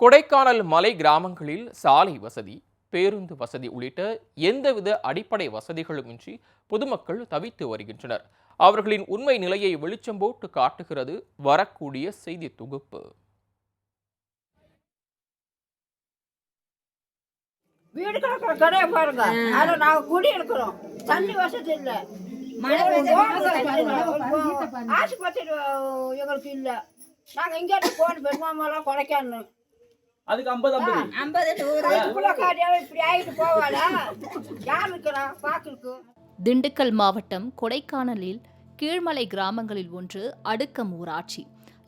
கொடைக்கானல் மலை கிராமங்களில் சாலை வசதி பேருந்து வசதி உள்ளிட்ட எந்தவித அடிப்படை வசதிகளுமின்றி பொதுமக்கள் தவித்து வருகின்றனர். அவர்களின் உண்மை நிலையை வெளிச்சம் போட்டு காட்டுகிறது வரக்கூடிய செய்தி தொகுப்பு. வீடு கிடக்குற கடையை பாருங்க. அதுல நாங்க குடி இருக்கிறோம் தண்ணி வசதி இல்ல. ஆஸ்பத்திரி எங்களுக்கு இல்ல. நாங்க இங்க போன பெருமாமெல்லாம் கொடைக்கானு அதுக்கு ஐம்பது ஐம்பது. பிள்ளைக்காரியாவே இப்படி ஆகிட்டு போவாளா? யார் இருக்கிறா பாக்குறதுக்கு. திண்டுக்கல் மாவட்டம் கொடைக்கானலில் கீழ்மலை கிராமங்களில் ஒன்று அடுக்கம் ஊராட்சி.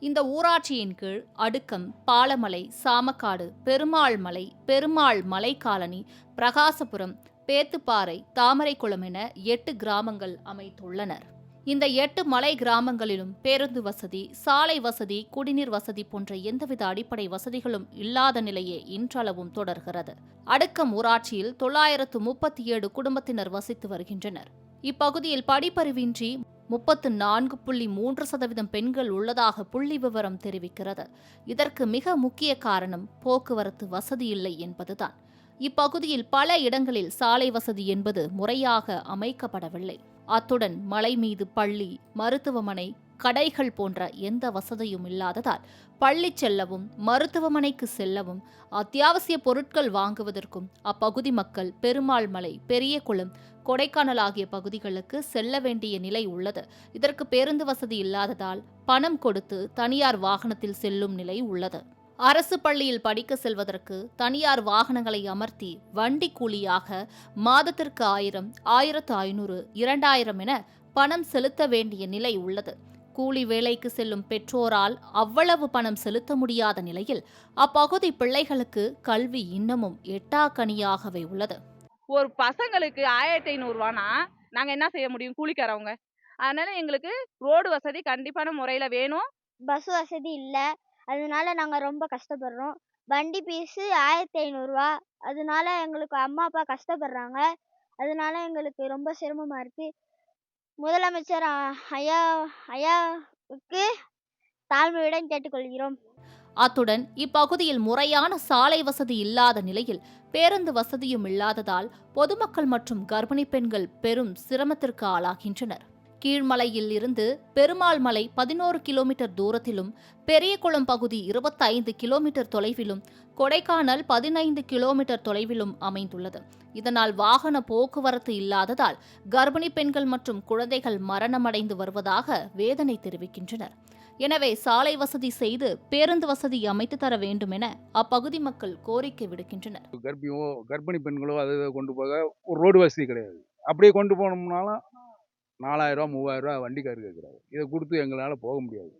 இந்த ஊராட்சியின் கீழ் அடுக்கம் பாலமலை சாமக்காடு பெருமாள் மலை பெருமாள் மலை காலனி பிரகாசபுரம் பேத்துப்பாறை தாமரைக்குளம் என எட்டு கிராமங்கள் அமைத்துள்ளனர். இந்த எட்டு மலை கிராமங்களிலும் பேருந்து வசதி சாலை வசதி குடிநீர் வசதி போன்ற எந்தவித அடிப்படை வசதிகளும் இல்லாத நிலையே இன்றளவும் தொடர்கிறது. அடுக்கம் ஊராட்சியில் தொள்ளாயிரத்து முப்பத்தி ஏழு குடும்பத்தினர் வசித்து வருகின்றனர். இப்பகுதியில் படிப்பறிவின்றி முப்பத்து நான்கு புள்ளி மூன்று சதவீதம் பெண்கள் உள்ளதாக புள்ளி விவரம் தெரிவிக்கிறது. இதற்கு மிக முக்கிய காரணம் போக்குவரத்து வசதி இல்லை என்பதுதான். இப்பகுதியில் பல இடங்களில் சாலை வசதி என்பது முறையாக அமைக்கப்படவில்லை. அத்துடன் மலை மீது பள்ளி மருத்துவமனை கடைகள் போன்ற எந்த வசதியும் இல்லாததால் பள்ளி செல்லவும் மருத்துவமனைக்கு செல்லவும் அத்தியாவசிய பொருட்கள் வாங்குவதற்கும் அப்பகுதி மக்கள் பெருமாள் மலை பெரியகுளம் கொடைக்கானல் ஆகிய பகுதிகளுக்கு செல்ல வேண்டிய நிலை உள்ளது. இதற்கு பேருந்து வசதி இல்லாததால் பணம் கொடுத்து தனியார் வாகனத்தில் செல்லும் நிலை உள்ளது. அரசு பள்ளியில் படிக்க செல்வதற்கு தனியார் வாகனங்களை அமர்த்தி வண்டி கூலியாக மாதத்திற்கு ஆயிரம் ஆயிரத்து ஐநூறு இரண்டாயிரம் என பணம் செலுத்த வேண்டிய நிலை உள்ளது. கூலி வேலைக்கு செல்லும் பெற்றோரால் அவ்வளவு பணம் செலுத்த முடியாத நிலையில் அப்பகுதி பிள்ளைகளுக்கு கல்வி இன்னமும் எட்டாக்கனியாகவே உள்ளது. ஒரு பசங்களுக்கு ஆயிரத்தி ஐநூறுரூவானா நாங்கள் என்ன செய்ய முடியும்? கூலிக்காரவங்க. அதனால எங்களுக்கு ரோடு வசதி கண்டிப்பான முறையில் வேணும். பஸ் வசதி இல்லை. அதனால நாங்கள் ரொம்ப கஷ்டப்படுறோம். வண்டி பீஸு ஆயிரத்தி ஐநூறுரூவா அதனால எங்களுக்கு அம்மா அப்பா கஷ்டப்படுறாங்க. அதனால எங்களுக்கு ரொம்ப சிரமமாக இருக்குது முதலமைச்சர் ஐயா ஐயாவுக்கு தாழ்மையுடன் கேட்டுக்கொள்கிறோம். அத்துடன் இப்பகுதியில் முறையான சாலை வசதி இல்லாத நிலையில் பேருந்து வசதியும் இல்லாததால் பொதுமக்கள் மற்றும் கர்ப்பிணி பெண்கள் பெரும் சிரமத்திற்கு ஆளாகின்றனர். கீழ்மலையில் இருந்து பெருமாள் மலை பதினோரு கிலோமீட்டர் தூரத்திலும் பெரியகுளம் பகுதி இருபத்தைந்து கிலோமீட்டர் தொலைவிலும் கொடைக்கானல் பதினைந்து கிலோமீட்டர் தொலைவிலும் அமைந்துள்ளது. இதனால் வாகன போக்குவரத்து இல்லாததால் கர்ப்பிணி பெண்கள் மற்றும் குழந்தைகள் மரணமடைந்து வருவதாக வேதனை தெரிவிக்கின்றனர். எனவே சாலை வசதி செய்து பேருந்து வசதி அமைத்து தர வேண்டும் என அப்பகுதி மக்கள் கோரிக்கை விடுக்கின்றனர். கர்ப்பிணியோ கர்ப்பிணி பெண்களோ அது கொண்டு போக ஒரு ரோடு வசதி கிடையாது. அப்படியே கொண்டு போனோம்னாலும் நாலாயிரரூவா மூவாயிரரூவா வண்டிக்காரு கேட்குறாரு இதை கொடுத்து எங்களால் போக முடியாது.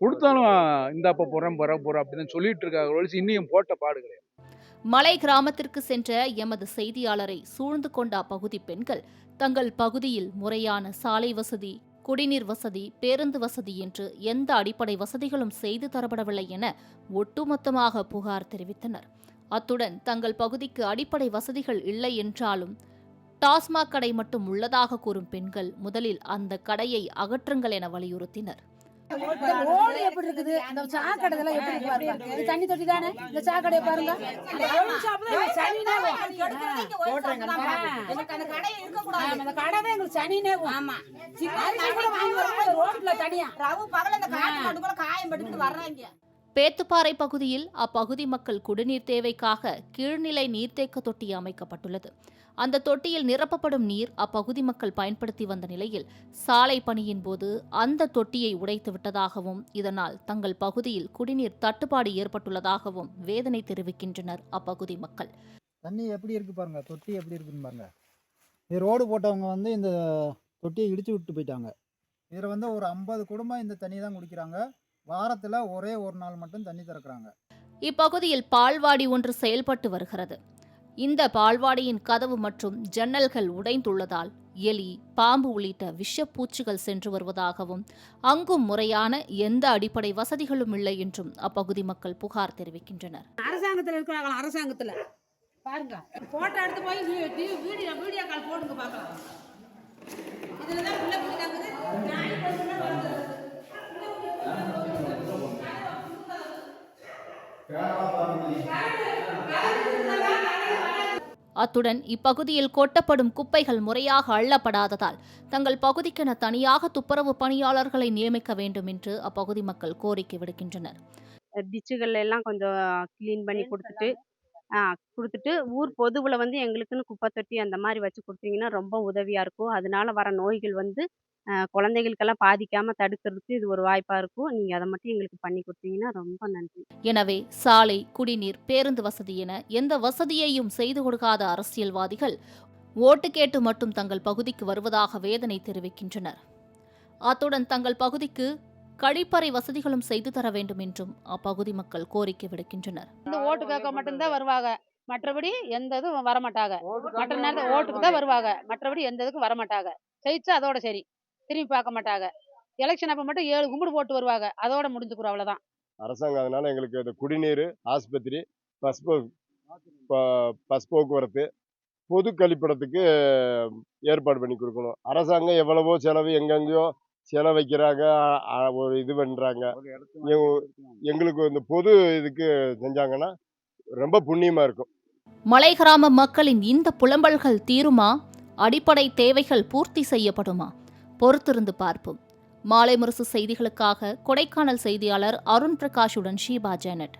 கொடுத்தாலும் இந்த அப்போ போகிறேன் போகிற போகிறேன் அப்படின்னு சொல்லிட்டு இருக்காங்க ஒழிச்சு இன்னும் போட்ட பாடு கிடையாது மலை கிராமத்திற்கு சென்ற எமது செய்தியாளரை சூழ்ந்து கொண்ட அப்பகுதி பெண்கள் தங்கள் பகுதியில் முறையான சாலை வசதி குடிநீர் வசதி பேருந்து வசதி என்று எந்த அடிப்படை வசதிகளும் செய்து தரப்படவில்லை என ஒட்டுமொத்தமாக புகார் தெரிவித்தனர். அத்துடன் தங்கள் பகுதிக்கு அடிப்படை வசதிகள் இல்லை என்றாலும் டாஸ்மாக் கடை மட்டும் உள்ளதாக கூறும் பெண்கள் முதலில் அந்த கடையை அகற்றுங்கள் என வலியுறுத்தினர். எப்படி இருக்குது? சாக்கடை எப்படி பாருங்க. இது தண்ணி தொட்டி தானே இந்த சாக்கடையை பாருங்க எங்களுக்கு சனினே ரோட்ல தனியா. பேத்துப்பாறை பகுதியில் அப்பகுதி மக்கள் குடிநீர் தேவைக்காக கீழ்நிலை நீர்த்தேக்க தொட்டி அமைக்கப்பட்டுள்ளது. அந்த தொட்டியில் நிரப்பப்படும் நீர் அப்பகுதி மக்கள் பயன்படுத்தி வந்த நிலையில் சாலை பணியின் போது அந்த தொட்டியை உடைத்து விட்டதாகவும் இதனால் தங்கள் பகுதியில் குடிநீர் தட்டுப்பாடு ஏற்பட்டுள்ளதாகவும் வேதனை தெரிவிக்கின்றனர் அப்பகுதி மக்கள். தண்ணி எப்படி இருக்கு பாருங்க தொட்டி எப்படி இருக்குன்னு பாருங்க. இது ரோடு போட்டவங்க வந்து இந்த தொட்டியை இடிச்சு விட்டு போயிட்டாங்க. இதில் வந்து ஒரு ஐம்பது குடும்பம் இந்த தண்ணி தான் குடிக்கிறாங்க. வாரத்தில் ஒரே ஒரு நாள் மட்டும் தண்ணி திறக்கிறாங்க. இப்பகுதியில் பால்வாடி ஒன்று செயல்பட்டு வருகிறது. இந்த பால்வாடியின் கதவு மற்றும் ஜன்னல்கள் உடைந்துள்ளதால் எலி பாம்பு உள்ளிட்ட விஷப்பூச்சிகள் சென்று வருவதாகவும் அங்கும் முறையான எந்த அடிப்படை வசதிகளும் இல்லை என்றும் அப்பகுதி மக்கள் புகார் தெரிவிக்கின்றனர். அரசாங்கத்துல இருக்கிறாங்களா? அரசாங்கத்துல. பாருங்க. போட்டோ எடுத்து போய் வீடியோ வீடியோ கால் போடுங்க பார்க்கலாம். அத்துடன் இப்பகுதியில் கொட்டப்படும் குப்பைகள் முறையாக அள்ளப்படாததால் தங்கள் பகுதிக்கென தனியாக துப்புரவு பணியாளர்களை நியமிக்க வேண்டும் என்று அப்பகுதி மக்கள் கோரிக்கை விடுக்கின்றனர். டிச்சுகள் எல்லாம் கொஞ்சம் க்ளீன் பண்ணி கொடுத்துட்டு கொடுத்துட்டு ஊர் பொதுவில் வந்து எங்களுக்குன்னு குப்பை தொட்டி அந்த மாதிரி வச்சு கொடுத்தீங்கன்னா ரொம்ப உதவியாக இருக்கும். அதனால வர நோய்கள் வந்து குழந்தைகளுக்கெல்லாம் பாதிக்காமல் தடுக்கிறதுக்கு இது ஒரு வாய்ப்பாக இருக்கும். நீங்கள் அதை மட்டும் எங்களுக்கு பண்ணி கொடுத்தீங்கன்னா ரொம்ப நன்றி. எனவே சாலை குடிநீர் பேருந்து வசதி என எந்த வசதியையும் செய்து கொடுக்காத அரசியல்வாதிகள் ஓட்டு கேட்டு மட்டும் தங்கள் பகுதிக்கு வருவதாக வேதனை தெரிவிக்கின்றனர். அத்துடன் தங்கள் பகுதிக்கு கழிப்பறை வசதிகளும் செய்து தர வேண்டும் என்றும் அப்பகுதி மக்கள் கோரிக்கை விடுக்கின்றனர். இந்த ஓட்டு கேட்க மட்டும்தான் வருவாங்க. மற்றபடி எந்த இதுவும் வரமாட்டாங்க. மற்ற நேரத்தில் ஓட்டுக்கு தான் வருவாங்க. மற்றபடி எந்த இதுக்கும் வரமாட்டாங்க. ஜெயிச்சா அதோட சரி. திரும்பி பார்க்க மாட்டாங்க. எலெக்ஷன் அப்போ மட்டும் ஏழு கும்பிடு போட்டு வருவாங்க. அதோட முடிஞ்சுக்கிறோம் அவ்வளோதான் அரசாங்கம் அதனால எங்களுக்கு இந்த குடிநீர் ஆஸ்பத்திரி பஸ் போ ப- பஸ் போக்குவரத்து பொது கழிப்பிடத்துக்கு ஏற்பாடு பண்ணி கொடுக்கணும். அரசாங்கம் எவ்வளவோ செலவு எங்கெங்கேயோ செலவு வைக்கிறாங்க. ஒரு இது பண்ணுறாங்க எங்களுக்கு இந்த பொது இதுக்கு செஞ்சாங்கன்னா ரொம்ப புண்ணியமாக இருக்கும். மலை கிராம மக்களின் இந்த புலம்பல்கள் தீருமா? அடிப்படை தேவைகள் பூர்த்தி செய்யப்படுமா? பொறுத்திருந்து பார்ப்போம். மாலை முரசு செய்திகளுக்காக கொடைக்கானல் செய்தியாளர் அருண் பிரகாஷுடன் ஷீபா ஜெனட்.